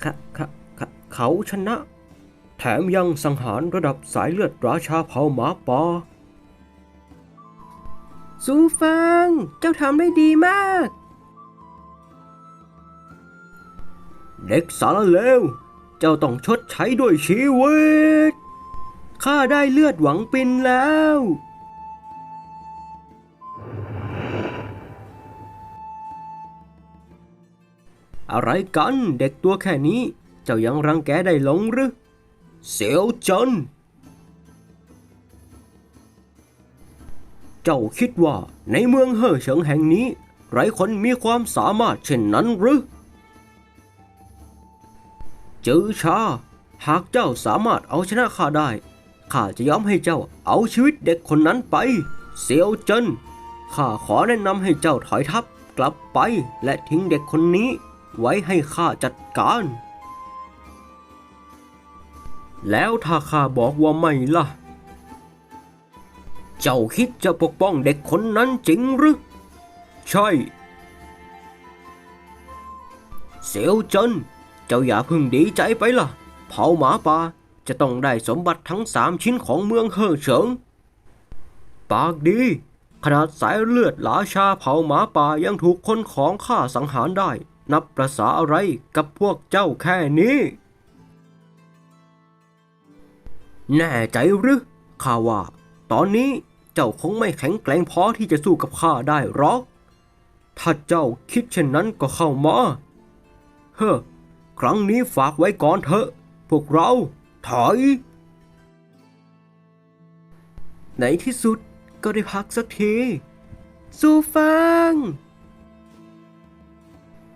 เขาเขขขาชนะ แถมยังสังหารระดับสายเลือดราชาเผ่าหมาป่าซูฟัง เจ้าทำได้ดีมาก เด็กสารเลว เจ้าต้องชดใช้ด้วยชีวิต ข้าได้เลือดหวังปินแล้ว อะไรกันเด็กตัวแค่นี้ เจ้ายังรังแกได้หลงหรือเสียวจนเจ้าคิดว่าในเมืองเฮ่อเฉิงแห่งนี้ ไรคนมีความสามารถเช่นนั้นหรือจือชา หากเจ้าสามารถเอาชนะข้าได้ข้าจะยอมให้เจ้าเอาชีวิตเด็กคนนั้นไปเซียวเจินข้าขอแนะนำให้เจ้าถอยทัพกลับไปและทิ้งเด็กคนนี้ ไว้ให้ข้าจัดการ แล้วถ้าข้าบอกว่าไม่ล่ะ เจ้าคิดจะปกป้องเด็กคนนั้นจริงหรือ ใช่ เสียวเจินเจ้าอย่าเพึ่งดีใจไปล่ะ เผาหมาป่าจะต้องได้สมบัติทั้งสามชิ้นของเมืองเฮ่อเฉิง ปากดี ขนาดสายเลือดหลาชาเผาหมาป่ายังถูกคนของข้าสังหารได้ นับประษาอะไรกับพวกเจ้าแค่นี้ แน่ใจหรือข้าว่า ตอนนี้เจ้าคงไม่แข็งแกร่งพอที่จะสู้กับข้าได้หรอก ถ้าเจ้าคิดเช่นนั้นก็เข้ามา เฮ้อ ครั้งนี้ฝากไว้ก่อนเถอะ พวกเรา ถอย ในที่สุดก็ได้พักสักทีซูฟัง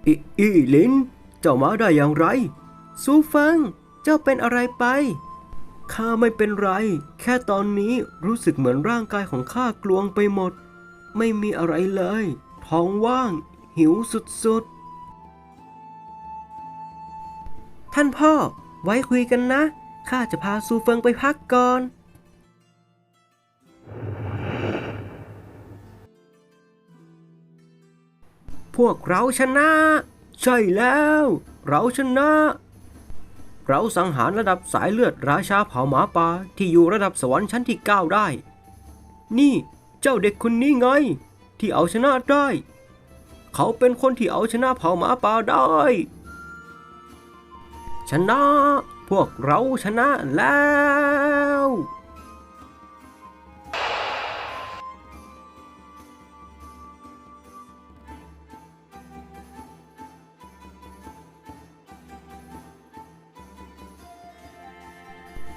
อีอีลิน เจ้ามาได้อย่างไร ซูฟัง เจ้าเป็นอะไรไป ข้าไม่เป็นไร แค่ตอนนี้รู้สึกเหมือนร่างกายของข้ากลวงไปหมด ไม่มีอะไรเลย ท้องว่าง หิวสุดๆ ท่านพ่อ ไว้คุยกันนะ ข้าจะพาซูเฟิงไปพักก่อน พวกเราชนะ ใช่แล้ว เราชนะ เราสังหารระดับสายเลือดราชาเผ่าหมาป่าที่อยู่ระดับสวรรค์ชั้นที่ 9 ได้ นี่เจ้าเด็กคนนี้ไง ที่เอาชนะได้ เขาเป็นคนที่เอาชนะเผ่าหมาป่าได้ ชนะ พวกเราชนะแล้ว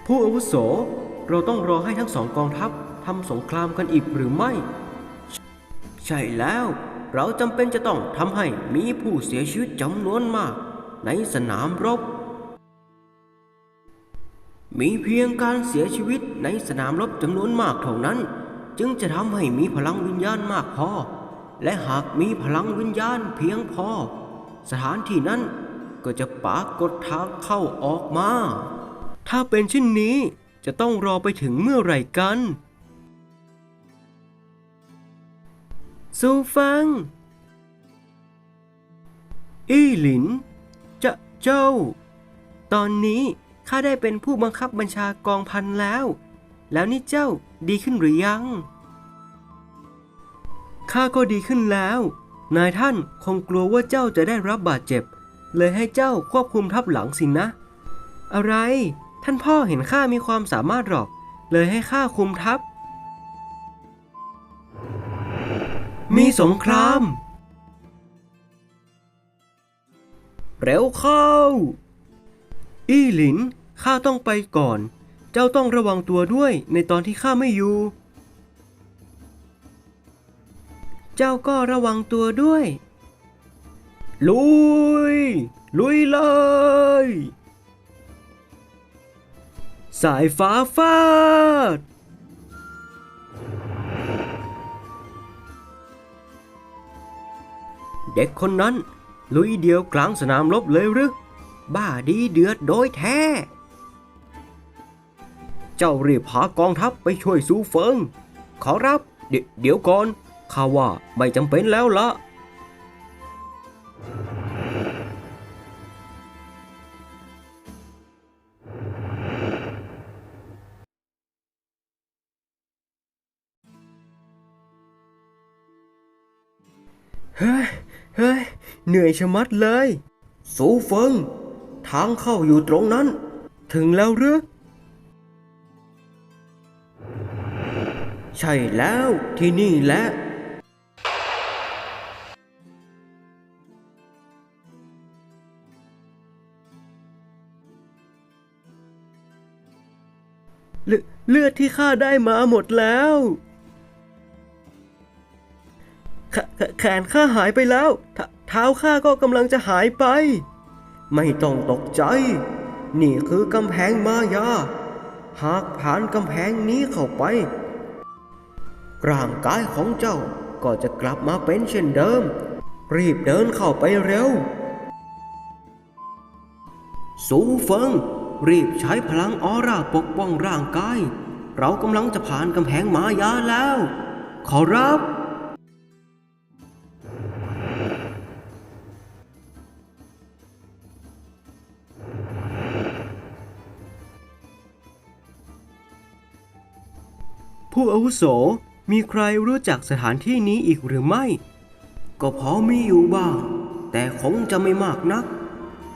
ผู้อาวุโส เราต้องรอให้ทั้งสองกองทัพทำสงครามกันอีกหรือไม่ ใช่แล้ว เราจำเป็นจะต้องทำให้มีผู้เสียชีวิตจำนวนมาก ในสนามรบ มีเพียงการเสียชีวิตในสนามรบจำนวนมากเท่านั้น จึงจะทำให้มีพลังวิญญาณมากพอ และหากมีพลังวิญญาณเพียงพอ สถานที่นั้นก็จะปรากฏทางเข้าออกมา ถ้าเป็นเช่นนี้จะต้องรอไปถึงเมื่อไหร่กันซูฟัง อี้หลิน จะเจ้า ตอนนี้ข้าได้เป็นผู้บังคับบัญชากองพันแล้ว แล้วนี่เจ้าดีขึ้นหรือยัง ข้าก็ดีขึ้นแล้ว นายท่านคงกลัวว่าเจ้าจะได้รับบาดเจ็บ เลยให้เจ้าควบคุมทัพหลังสินนะอะไร ท่านพ่อเห็นข้ามีความสามารถหรอก เลยให้ข้าคุมทัพ มีสงคราม เร็วเข้า อี้หลิน ข้าต้องไปก่อน เจ้าต้องระวังตัวด้วยในตอนที่ข้าไม่อยู่ เจ้าก็ระวังตัวด้วย ลุย ลุยเลย สายฟ้าฟาด เด็กคนนั้น ลุยเดียวกลางสนามรบเลยหรือ บ้าดีเดือดโดยแท้ เจ้ารีบพากองทัพไปช่วยซูเฟิง ขอรับเดเดี๋ยวก่อนข้าว่าไม่จำเป็นแล้วละ เหนื่อยชะมัดเลย สูเฟิง ทางเข้าอยู่ตรงนั้น ถึงแล้วหรือ ใช่แล้วที่นี่แหละเลือเลือดที่ข้าได้มาหมดแล้วแขแขแขนข้าหายไปแล้วเทเท้าข้าก็กำลังจะหายไป ไม่ต้องตกใจ นี่คือกำแพงมายา หากผ่านกำแพงนี้เข้าไป ร่างกายของเจ้าก็จะกลับมาเป็นเช่นเดิม รีบเดินเข้าไปเร็ว สูเฟิง รีบใช้พลังออร่าปกป้องร่างกาย เรากำลังจะผ่านกำแพงมายาแล้ว ขอรับ ผู้อาวุโสมีใครรู้จักสถานที่นี้อีกหรือไม่ ก็พอมีอยู่บ้าง แต่คงจะไม่มากนัก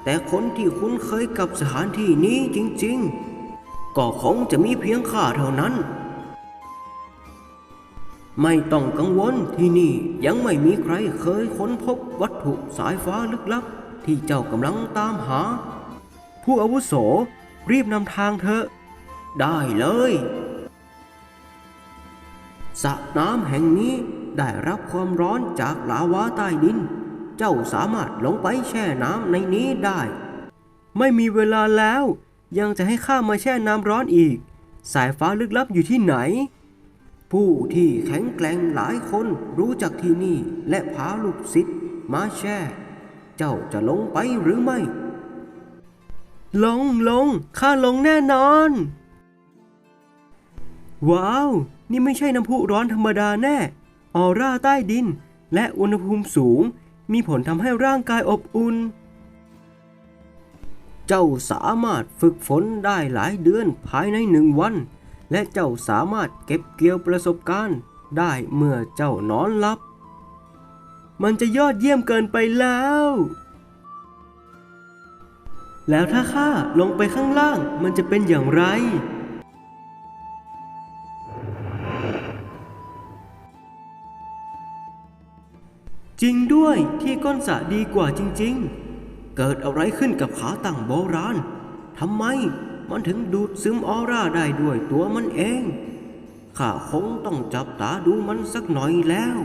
แต่คนที่คุ้นเคยกับสถานที่นี้จริงๆ ก็คงจะมีเพียงข้าเท่านั้น ไม่ต้องกังวลที่นี่ยังไม่มีใครเคยค้นพบวัตถุสายฟ้าลึกลับ ที่เจ้ากำลังตามหา ผู้อาวุโสรีบนำทางเถอะ ได้เลย สระน้ำแห่งนี้ได้รับความร้อนจากลาวาใต้ดิน เจ้าสามารถลงไปแช่น้ำในนี้ได้ ไม่มีเวลาแล้ว ยังจะให้ข้ามาแช่น้ำร้อนอีก สายฟ้าลึกลับอยู่ที่ไหน ผู้ที่แข็งแกร่งหลายคนรู้จักที่นี่และพาลูกศิษย์มาแช่ เจ้าจะลงไปหรือไม่ ลงลงข้าลงแน่นอน ว้าว นี่ไม่ใช่น้ำพุร้อนธรรมดาแน่ ออร่าใต้ดิน และอุณหภูมิสูง มีผลทำให้ร่างกายอบอุ่น เจ้าสามารถฝึกฝนได้หลายเดือนภายในหนึ่งวัน และเจ้าสามารถเก็บเกี่ยวประสบการณ์ ได้เมื่อเจ้านอนหลับ มันจะยอดเยี่ยมเกินไปแล้ว แล้วถ้าข้าลงไปข้างล่างมันจะเป็นอย่างไร จริงด้วยที่ก้นสะดีกว่าจริงๆ เกิดอะไรขึ้นกับขาตั้งโบราณทำไมมันถึงดูดซึมออร่าได้ด้วยตัวมันเอง ข้าคงต้องจับตาดูมันสักหน่อยแล้ว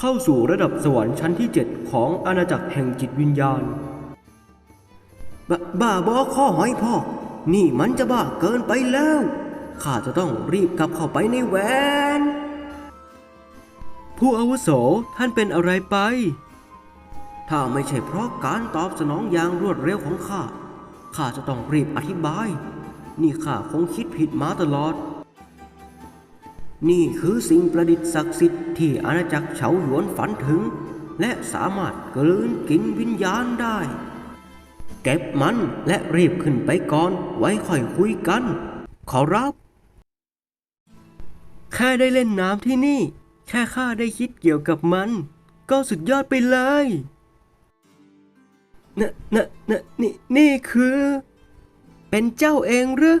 เข้าสู่ระดับสวรรค์ชั้นที่ 7 ของอาณาจักรแห่งจิตวิญญาณ บบ้าบอข้อหอยพอกนี่มันจะบ้าเกินไปแล้ว ข้าจะต้องรีบกลับเข้าไปในแหวน ผู้อาวุโสท่านเป็นอะไรไป ถ้าไม่ใช่เพราะการตอบสนองอย่างรวดเร็วของข้า ข้าจะต้องรีบอธิบาย นี่ข้าคงคิดผิดมาตลอด นี่คือสิ่งประดิษฐ์ศักดิ์สิทธิ์ที่อาณาจักรเฉาหยวนฝันถึง และสามารถกลืนกินวิญญาณได้ เก็บมันและรีบขึ้นไปก่อนไว้ค่อยคุยกัน ขอรับแค่ได้เล่นน้ำที่นี่ แค่ข้าได้คิดเกี่ยวกับมัน ก็สุดยอดไปเลยนะนะนะนี่นี่คือ เป็นเจ้าเองหรือ